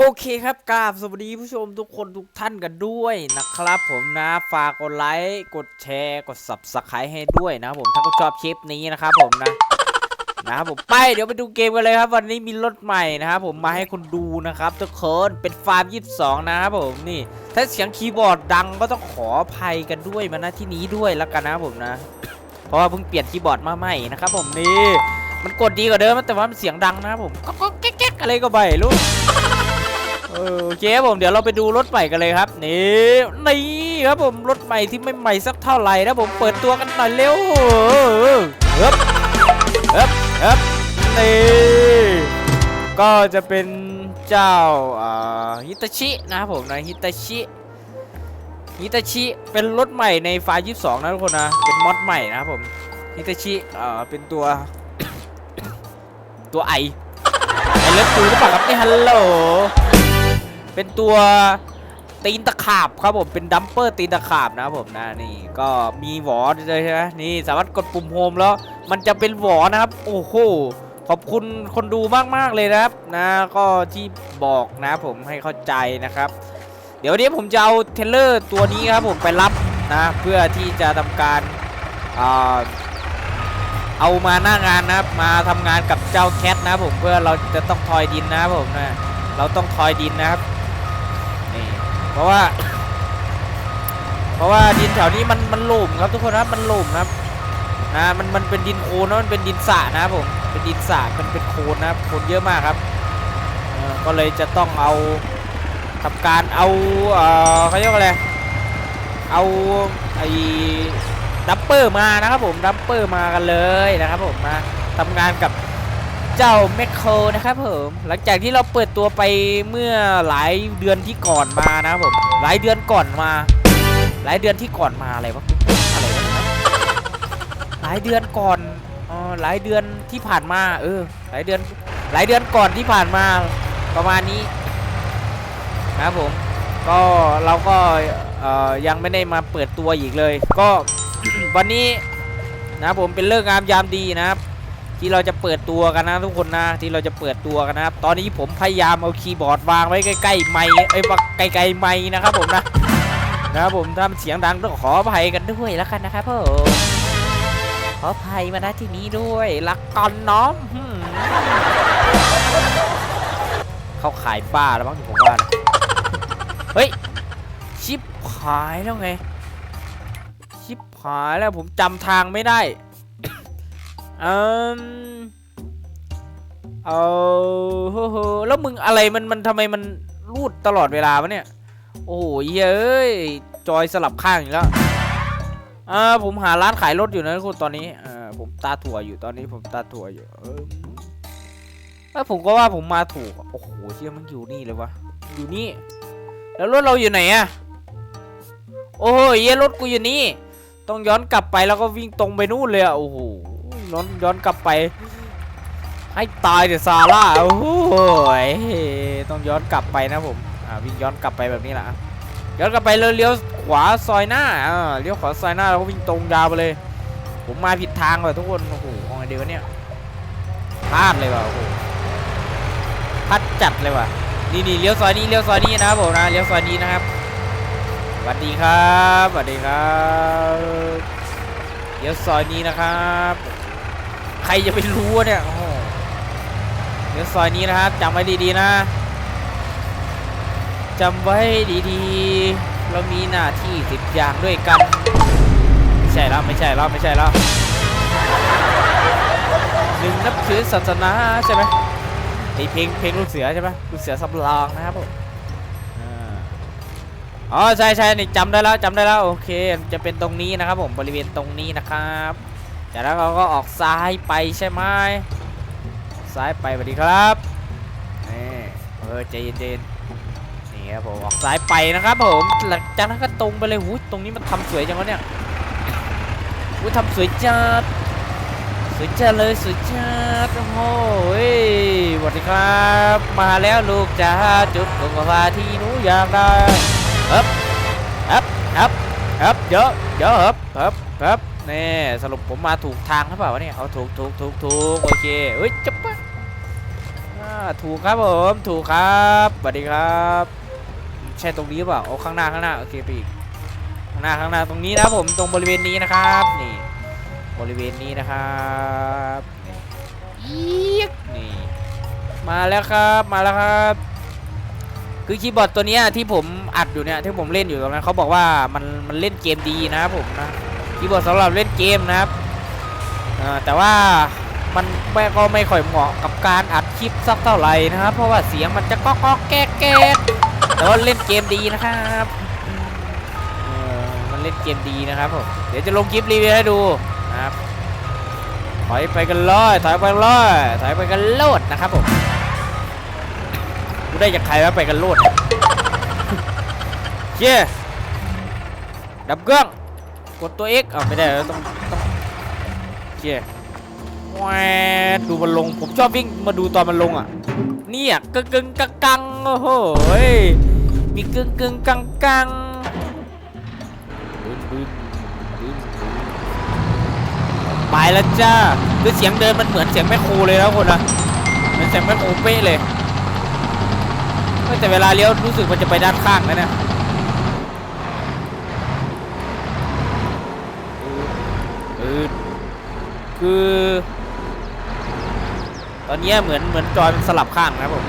โอเคครับกราบสวัสดีผู้ชมทุกคนทุกท่านกันด้วยนะครับผมนะฝากกดไลค์กดแชร์กด subscribe ให้ด้วยนะผมถ้าคุณชอบคลิปนี้นะครับผมนะนะครับผมไปเดี๋ยวไปดูเกมกันเลยครับวันนี้มีรถใหม่นะครับผมมาให้คุณดูนะครับทุกคนเป็นฟาร์ม22 นะครับผมนี่ ถ้าเสียงคีย์บอร์ดดังก็ต้องขออภัยกันด้วยมาณที่นี้ด้วยแล้วกันนะครับผมนะ เพราะว่าเพิ่งเปลี่ยนคีย์บอร์ดมาใหม่นะครับผมนี่มันกดดีกว่าเดิมแต่ว่ามันเสียงดังนะครับผมก็ก็แก๊กอะไรก็ไม่รู้ โอเคครับผมเดี๋ยวเราไปดูรถใหม่กันเลยครับนี่นี่ครับผมรถใหม่ที่ไม่ใหม่สักเท่าไหร่นะผมเปิดตัวกันหน่อยเร็วเฮ้บเฮ้บเฮ้บนี่ก็จะเป็นเจ้าฮิตาชินะครับผมนะฮิตาชิฮิตาชิเป็นรถใหม่ในไฟล์22นะทุกคนนะเป็นมอดใหม่นะครับผมฮิตาชิเอ่าเป็นตัว ตัวไอไอเลิฟกูหรือเปล่าครับนี่ฮัลโหล เป็นตัวตีนตะขาบครับผมเป็นดัมเปอร์ตีนตะขาบนะครับผมนะนี่ก็มีหวอเลยใช่ไหมนี่สามารถกดปุ่มโฮมแล้ว มันจะเป็นหวอนะครับ โอ้โหขอบคุณคนดูมากๆเลยนะครับนะก็ที่บอกนะผมให้เข้าใจนะครับ เดี๋ยววันนี้ผมจะเอาเทเลอร์ตัวนี้ครับผมไปรับนะเพื่อที่จะทำการอ่าเอามาหน้างานนะครับมาทำงานกับเจ้าแคทนะผมเพื่อเราจะต้องทอยดินนะผมนะเราต้องทอยดินนะครับ ราะว่า เพราะว่าดินแถวนี้มันมันหลุมครับทุกคนครับมันหลุมครับนะมันมันเป็นดินโคลนนะมันเป็นดินสระนะครับผมเป็นดินสระมันเป็นโคลนนะครับโคลนเยอะมากครับก็เลยจะต้องเอาทำการเอาเออเขาเรียกว่าอะไรเอาไอ้ดัมเปอร์มานะครับผมดัมเปอร์มากันเลยนะครับผมมาทำงานกับ เจ้าแมคโครนะครับผมหลังจากที่เราเปิดตัวไปเมื่อหลายเดือนที่ก่อนมานะครับผมหลายเดือนก่อนมา หลายเดือนที่ก่อนมาอะไรวะอะไรวะหลายเดือนก่อนอ๋อหลายเดือนที่ผ่านมา เออ หลายเดือน หลายเดือนก่อนที่ผ่านมาประมาณนี้นะผมก็เราก็ยังไม่ได้มาเปิดตัวอีกเลย ก็วันนี้นะผมเป็นเลิกงามยามดีนะครับ ที่เราจะเปิดตัวกันนะทุกคนนะที่เราจะเปิดตัวกันนะครับตอนนี้ผมพยายามเอาคีย์บอร์ดวางไว้ใกล้ๆไมค์ไอ้ยว่าไกลๆไมค์นะครับผมนะนะครับผมถ้ามันเสียงดังต้องขออภัยกันด้วยแล้วกันนะครับผมขออภัยมาณที่นี้ด้วยรักกันน้องหืมเขาขายบ้าแล้วมั้งผมว่านะเฮ้ยชิปหายแล้วไง ชิปหายแล้วผมจำทางไม่ได้ อืมเอาโหแล้วมึงอะไรมันมันทำไมมันรูดตลอดเวลาวะเนี่ย โอ้ยเอ้ยจอยสลับข้างอีกแล้วอ่าผมหาร้านขายรถอยู่นะทุกคนตอนนี้อ่าผมตาถั่วอยู่ตอนนี้ผมตาถั่วอยู่เออเอ้ยผมก็ว่าผมมาถูกโอ้โหเชี่ยมันอยู่นี่เลยวะอยู่นี่ แล้วรถเราอยู่ไหนอะโอ้ยเหี้รถกูอยู่นี่ ต้องย้อนกลับไปแล้วก็วิ่งตรงไปนู่นเลยอะโอ้โห ย้อนย้อนกลับไป ให้ตายเดี๋ยวซาร่าโอ้โหยต้องย้อนกลับไปนะผมอ่าวิ่งย้อนกลับไปแบบนี้แหละย้อนกลับไปเลยเลี้ยวขวาซอยหน้าอ่าเลี้ยวขวาซอยหน้าแล้วก็วิ่งตรงยาวไปเลย ผมมาผิดทางเลยทุกคนโอ้โหอาไงดีวเนี่ยพลาดเลยว่ะโอ้โหพลาดจัดเลยว่ะนี่นี่เลี้ยวซอยนี้เลี้ยวซอยนี้นะครับผมนะเลี้ยวซอยนี้นะครับสวัสดีครับสวัสดีครับเลี้ยวซอยนี้นะครับ ใครจะไปรู้เนี่ยโอ้โหเดี๋ยวซอยนี้นะครับจำไว้ดีๆนะจำไว้ดีๆ เรามีหน้าที่สิบอย่างด้วยกัน ไม่ใช่แล้วไม่ใช่แล้วไม่ใช่แล้วหนึ่งนับถือศาสนาใช่ไหมไอเพลงเพลงลูกเสือใช่ไหมลูกเสือสำรองนะครับผมอ๋อใช่ใช่นี่จำได้แล้วจำได้แล้วโอเค จะเป็นตรงนี้นะครับผมบริเวณตรงนี้นะครับ จากนั้นเราก็ออกซ้ายไปใช่ไหมซ้ายไปสวัสดีครับนี่เออใจเย็นๆนี่ครับผมออกซ้ายไปนะครับผมหลังจากนั้นก็ตรงไปเลยหูตรงนี้มันทำสวยจังวะเนี่ยหูทำสวยจัดสวยจัดเลยสวยจัดโอ้โหยสวัสดีครับ มาแล้วลูกจ้าจุดลงมาที่หนูอยากได้เอ๊บเอ๊บเอ๊บเอ๊บเยอะเยอะเอ๊บเอ๊บเอ๊บ นี่สรุปผมมาถูกทางหรือเปล่าวะเนี่ยเอาถูกถูกถูกถูกโอเคเฮ้ยจับปะอ่าอ่าถูกครับผมถูกครับสวัสดีครับ ใช่ตรงนี้เปล่าโอ้ข้างหน้าข้างหน้าโอเคไปอีกข้างหน้าข้างหน้าตรงนี้นะผมตรงบริเวณนี้นะครับนี่บริเวณนี้นะครับนี่นี่มาแล้วครับมาแล้วครับคือคีย์บอร์ดตัวนี้ที่ผมอัดอยู่เนี่ยที่ผมเล่นอยู่ตรงนั้นเขาบอกว่ามันมันเล่นเกมดีนะครับผมนะ คีย์บอร์ดสำหรับเล่นเกมนะครับอ่อแต่ว่ามันไม่ก็ไม่ค่อยเหมาะกับการอัดคลิปสักเท่าไหร่นะครับ เพราะว่าเสียงมันจะก๊อกก๊อกแก๊กแก๊กแต่ว่าเล่นเกมดีนะครับมันเล่นเกมดีนะครับผมเดี๋ยวจะลงคลิปรีวิวให้ดูนะครับถอยไปกันเลยถอยไปกันเลยถอยไปกันโลดนะครับผมกูได้จากใครวะไปกันโลดเชี่ยดับเครื่อง กดตัว X อ้าวไม่ได้แล้วต้องต้องเชี่ยแหวดดูมันลง ผมชอบวิ่งมาดูตอนมันลงอะ เนี่ยกึ่งกึ่งกังกังโอ้โหมีกึ่งกึ่งกังกังไปแล้วจ้าคือเสียงเดินมันเหมือนเสียงแม่ครูเลยนะคนนะเหมือนเสียงแม่ครูเป๊ะเลยเฮ้ยแต่เวลาเลี้ยวรู้สึกมันจะไปด้านข้างนะเนี่ยเออ คือ ตอนนี้เหมือนเหมือนจอยมันสลับข้างนะครับผม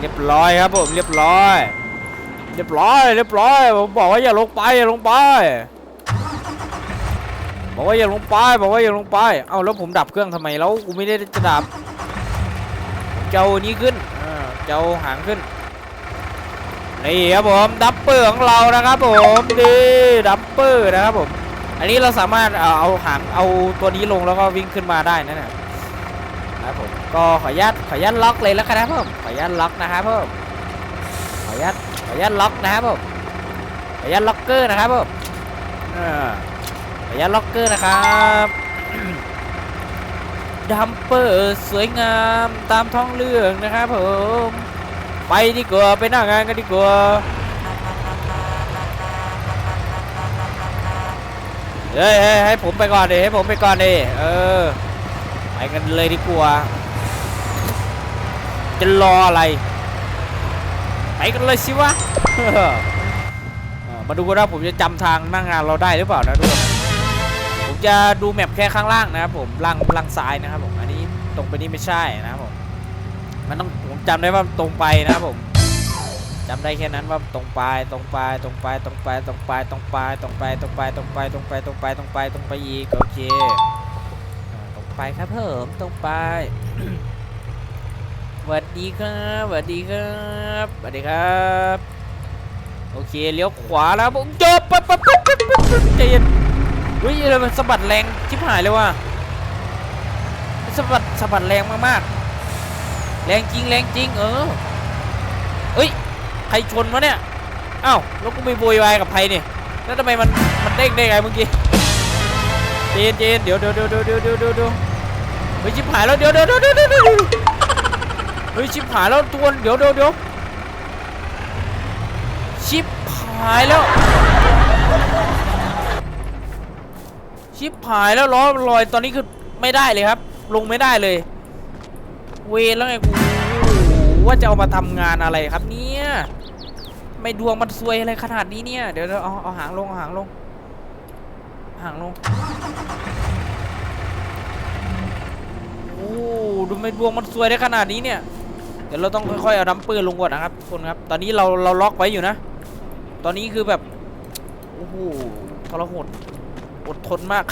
เรียบร้อยครับผมเรียบร้อย เรียบร้อย เรียบร้อยผมบอกว่าอย่าลงไปอย่าลงไปบอกว่าอย่าลงไปบอกว่าอย่าลงไปเอ้าแล้วผมดับเครื่องทำไมแล้วกูไม่ได้จะดับ เจ้านี้ขึ้นเจ้าหางขึ้นนี่ครับผมดับเปอร์ของเรานะครับผมดีดับเปอร์นะครับผม อันนี้เราสามารถเอาหางเอาตัวนี้ลงแล้วก็วิ่งขึ้นมาได้นะเนี่ยนะครับผมก็ขออนุญาตขออนุญาตล็อกเลยแล้วกันนะครับผมขออนุญาตล็อกนะครับผมขออนุญาตขออนุญาตล็อกนะครับผมขออนุญาตล็อกเกอร์นะครับผมอ่าขออนุญาตล็อกเกอร์นะครับดัมเปอร์สวยงามตามท้องเรื่องนะครับผมไปดีกว่าไปหน้างานกันดีกว่า เฮ้ยเฮ้ให้ผมไปก่อนดิให้ผมไปก่อนดิเออไปกันเลยดีกว่าจะรออะไรไปกันเลยสิวะมาดูกันว่าผมจะจำทางน้างานเราได้หรือเปล่านะทุกคนผมจะดูแมปแค่ข้างล่างนะครับผมล่างล่างซ้ายนะครับผมอันนี้ตรงไปนี่ไม่ใช่นะครับผมมันต้องผมจำได้ว่าตรงไปนะครับผม จำได้แค่นั้นว่าตรงไปตรงไปตรงไปตรงไปตรงไปตรงไปตรงไปตรงไปตรงไปตรงไปตรงไปตรงไปตรงไปอีกโอเคตรงไปครับผมตรงไปสวัสดีครับสวัสดีครับสวัสดีครับโอเคเลี้ยวขวาแล้วผมจบปั๊บปั๊บปั๊บปั๊บปั๊บใจเย็นเฮ้ยอะไรมันสะบัดแรงชิบหายเลยว่ะสะบัดสะบัดแรงมากๆแรงจริงแรงจริงเออเฮ้ย ใครชนวะเนี่ยเอ้าวแล้วกูไม่โวยวายกับใครเนี่ยแล้วทำไมมันมันเด้งได้ไงเมื่อกี้เจนเจนเดี๋ยวเดี๋ยวเดี๋ยวเดี๋ยวเดี๋ยวเดี๋ยวเดี๋ฮ้ยชิบหายแล้วเดี๋ยวเดี๋ยวเดี๋ยวเดี๋ยวเฮ้ยชิบหายแล้วตัวเดี๋ยวเดี๋ยวเดี๋ยวชิบหายแล้ว ชิบหายแล้วล้อลอยตอนนี้คือไม่ได้เลยครับ ลงไม่ได้เลย เวแล้วไงกูว่าจะเอามาทำงานอะไรครับเนี่ย ไม่ดวงมันซวยอะไรขนาดนี้เนี่ยเดี๋ยวเดี๋ยวเอาเอาหางลงเอาหางลง หางลง โอ้ดูไม่ดวงมันซวยได้ขนาดนี้เนี่ย เดี๋ยวเราต้องค่อยๆเอาดัมปอร์ลงก่อนนะครับทุกคนครับ ตอนนี้เราเราล็อกไว้อยู่นะ ตอนนี้คือแบบ โอ้โหทรหดอดทนมาก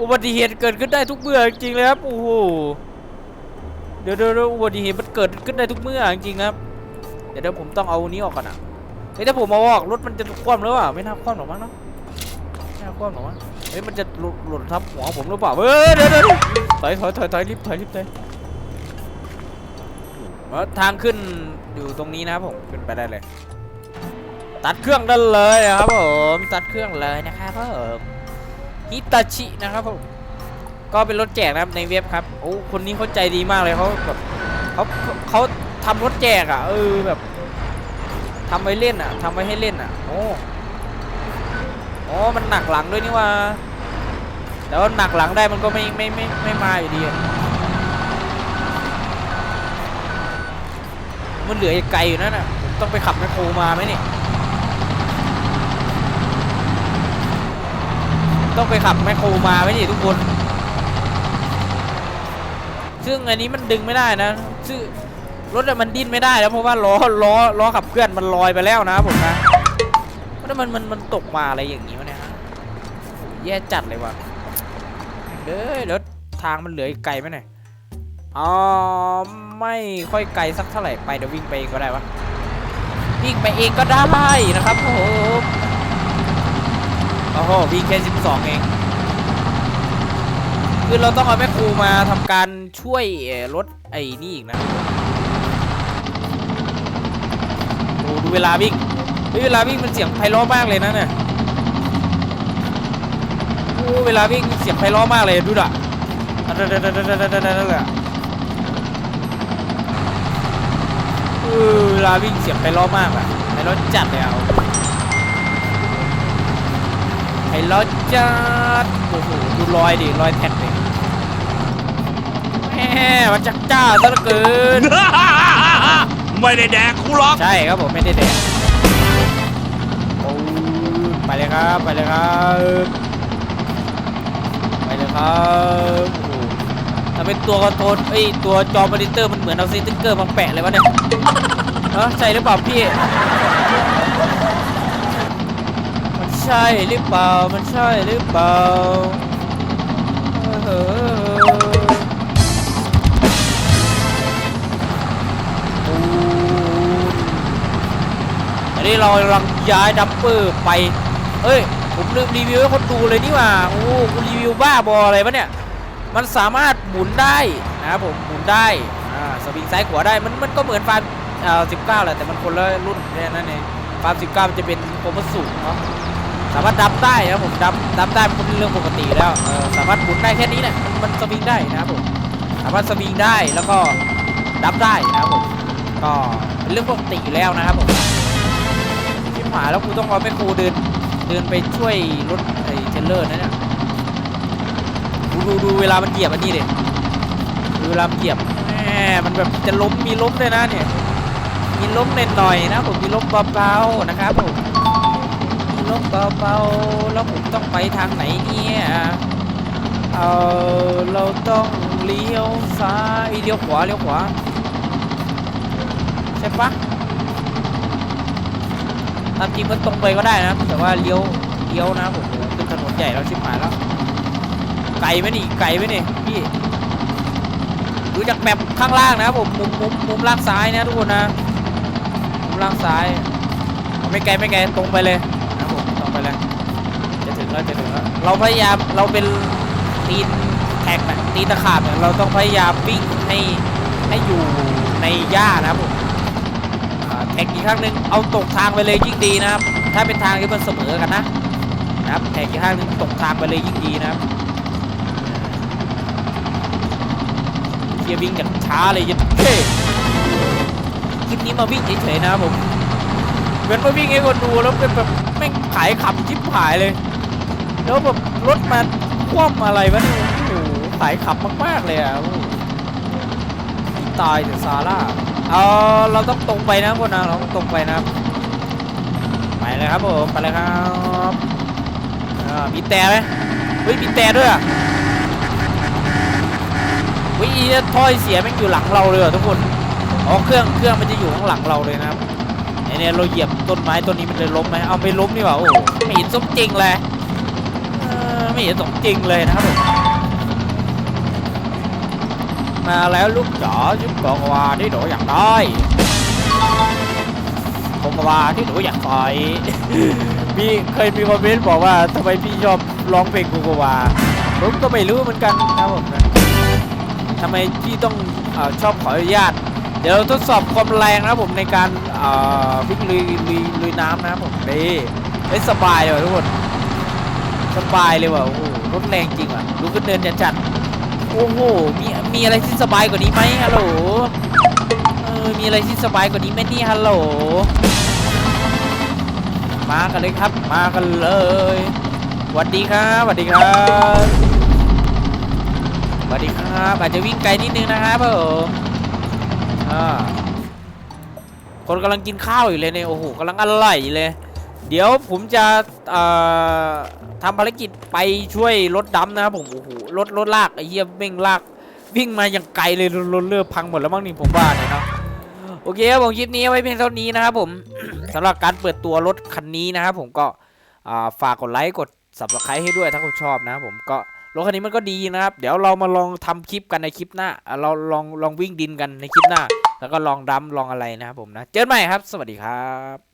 อุบัติเหตุเกิดขึ้นได้ทุกเมื่อจริงเลยครับ โอ้โห เดี๋ยวเดี๋ยวอุบัติเหตุมันเกิดขึ้นได้ทุกเมื่อจริงครับ เดี๋ยวเดี๋ยวผมต้องเอานี้ออกก่อนอะเฮ้ยถ้าผมเอาออกรถมันจะคว่ำหรือเปล่าไม่น่าคว่ำหรอกมั้งเนาะไม่น่าคว่ำหรอกมั้งเฮ้ยมันจะหล่นหล่นทับหัวผมหรือเปล่าเฮ้ยเดี๋ยวเดี๋ยวเดี๋ยวถอยถอยถอยถอยรีบถอยรีบถอยแล้วทางขึ้นอยู่ตรงนี้นะครับผมขึ้นไปได้เลย ตัดเครื่องได้เลยนะครับผมตัดเครื่องเลยนะครับผมฮิตาชินะครับผมก็เป็นรถแจกนะครับในเว็บครับโอ้คนนี้เขาใจดีมากเลยเขาแบบเขาเขาเขา ทำรถแจกอะเออแบบทำไว้เล่นอะทำไว้ให้เล่นอะโอ้โอมันหนักหลังด้วยนี่ว่าแต่ว่าหนักหลังได้มันก็ไม่ไม่ไม่ไม่มาอยู่ดีมันเหลือไกลอยู่นั่นน่ะต้องไปขับแมคโครมาไหมนี่ต้องไปขับแมคโครมาไหมนี่ทุกคน ซึ่งอันนี้มันดึงไม่ได้นะซึ่ง รถมันดิ้นไม่ได้แล้วเพราะว่าล้อล้อล้อขับเคลื่อนมันลอยไปแล้วนะผมนะแล้วมันมันมันตกมาอะไรอย่างนี้วะเนี่ยฮะแย่จัดเลยว่ะเด้อแล้วทางมันเหลืออีกไกลไหมเนี่ยอ๋อไม่ค่อยไกลสักเท่าไหร่ไปเดี๋ยววิ่งไปเองก็ได้วะวิ่งไปเองก็ได้นะครับผมโอ้โหวิ่งแค่12 เองคือเราต้องเอาแม่ครูมาทำการช่วยรถไอ้นี่อีกนะ เวลาวิ่งเวลาวิ่งมันเสียงไพเราะมากเลยนะเนี่ยเวลาวิ่งเสียงไพเราะมากเลยดูด่ะเวลาวิ่งเสียงไพเราะมากอะไพเราะจัดเลยเอาไพเราะจัดโอ้โหดูลอยดิลอยแท็กเลยแหมมันจักจ้าซะเหลือเกิน ไม่ได้แดกกูหรอกใช่ครับผมไม่ได้แดกโอ้ไปเลยครับไปเลยครับไปเลยครับโอ้โหถ้าเป็นตัวคอนโทรลเอ้ยตัวจอมอนิเตอร์มันเหมือนเอาสติ๊กเกอร์มาแปะเลยวะเนี่ยเออใช่หรือเปล่าพี่มันใช่หรือเปล่ามันใช่หรือเปล่าเออ เรากำลังย้ายดัมเปอร์ไป เอ้ย ผมลืมรีวิวให้คนดูเลยนี่ว่าโอ้คุณรีวิวบ้าบออะไรปะเนี่ย มันสามารถหมุนได้นะครับผมหมุนได้อ่าสวิงซ้ายขวาได้ มันมันก็เหมือนฟาร์มอ่อ19แหละแต่มันคนละรุ่นแค่นั้นเองฟาร์ม19มันจะเป็นโคมสูงเนาะสามารถดับได้นะครับผมดับดับได้เป็นเรื่องปกติแล้วสามารถหมุนได้แค่นี้แหละมันสวิงได้นะครับผมสามารถสวิงได้แล้วก็ดับได้นะครับผมก็เป็นเรื่องปกติแล้วนะครับผม หมาแล้วกูต้องเอาไปครูเดิน เดินไปช่วยรถไอ้เทรลเลอร์นั่นน่ะดูดูดูเวลามันเหยียบอันนี้เด็ดูเวลามันเหยียบแหมมันแบบจะล้มมีล้มด้วยนะเนี่ยมีล้มหน่อยนะผมมีล้มเบาๆนะครับผมล้มเบาๆแล้วผมต้องไปทางไหนเนี่ยเออเราต้องเลี้ยวซ้ายเลี้ยวขวาเลี้ยวขวาใช่ปะ ตามจริงมันตรงไปก็ได้นะแต่ว่าเลี้ยวเลี้ยวนะผมขึ้นถนนใหญ่แล้วชิบหายแล้ว ไกลไหมนี่ไกลไหมนี่พี่ดูจากแมปข้างล่างนะผมมุมมุมมุมล่างซ้ายนะทุกคนนะมุมล่างซ้ายไม่ไกลไม่ไกลตรงไปเลยนะครับผมต่อไปเลยจะถึงแล้วจะถึงแล้วเราพยายามเราเป็นตีนแท็กนะตีนตะขาบเนี่ยเราต้องพยายามวิ่งให้ให้อยู่ในหญ้านะครับผม แท็กอีกครั้งหนึ่งเอาตกทางไปเลยยิ่งดีนะครับ ถ้าเป็นทางที่มันเสมอกันนะนะครับแท็กอีกครั้งหนึ่งตกทางไปเลยยิ่งดีนะครับเทียร์วิ่งกันช้าเลยยันเท่คลิปนี้มาวิ่งเฉยๆนะครับผมเหมือนมาวิ่งให้คนดูแล้วเป็นแบบแม่งขายขำชิบหายเลย แล้วแบบรถมาคว่ำอะไรวะเนี่ยโอ้โหขายขำมากๆเลยอะตายแต่ซาร่า เอาเราต้องตรงไปนะคนนะเราต้องตรงไปนะครับไปเลยครับผมไปเลยครับมีแต่ไหมเฮ้ยมีแต่ด้วยอะเฮ้ยอีถ้อยเสียแม่งอยู่หลังเราเลยอะทุกคนอ๋อเครื่องเครื่องมันจะอยู่ข้างหลังเราเลยนะครับอเนี่ยเราเหยียบต้นไม้ต้นนี้มันเลยล้มไหมเอาไม่ล้มนี่หว่าโอ้โหไม่เห็นสมจริงเลยไม่เห็นสมจริงเลยนะครับผม มาแล้วลูกจ๋ายุบกองวาที่หนูอยากได้กองวาที่หนูอยากใส่มีเคยมีคอมเมนต์บอกว่าทำไมพี่ชอบร้องเพลงกูกวาผมก็ไม่รู้เหมือนกันนะครับผมนะทำไมพี่ต้องอชอบขออนุญาต เดี๋ยวเราทดสอบความแรงนะผมในการวิ่งลุยลุยลุยน้ำนะผมนี่เฮ้สบายเลยทุกคนสบายเลยว่ะโอ้โหรถแรงจริงว่ะดูขึ้นเดินจัดจัดๆ โอ้โห มี มีอะไรที่สบายกว่านี้ไหมฮัลโหล เออ มีอะไรที่สบายกว่านี้ไหมนี่ฮัลโหล มากันเลยครับ มากันเลยสวัสดีครับสวัสดีครับสวัสดีครับอาจจะวิ่งไกลนิดนึงนะครับผมอ่าคนกำลังกินข้าวอยู่เลยเนี่ยโอ้โหกำลังอร่อยเลย เดี๋ยวผมจะอ่อ ทำภารกิจไปช่วยรถดำนะครับผมโอ้โหรถรถลากไอ้เหี้ยเม่งลากวิ่งมาอย่างไกลเลยรถเรือพังหมดแล้วมั้งนี่ผมว่าเนี่ยเนาะโอเคครับผมคลิปนี้เอาไว้เพียงเท่านี้นะครับผมสำหรับการเปิดตัวรถคันนี้นะครับผมก็ฝากกดไลค์กด subscribe ให้ด้วยถ้าคุณชอบนะครับผมก็รถคันนี้มันก็ดีนะครับ เดี๋ยวเรามาลองทำคลิปกันในคลิปหน้า เราลองลองวิ่งดินกันในคลิปหน้า แล้วก็ลองดัมลองอะไรนะครับผมนะ เจอกันใหม่ครับ สวัสดีครับ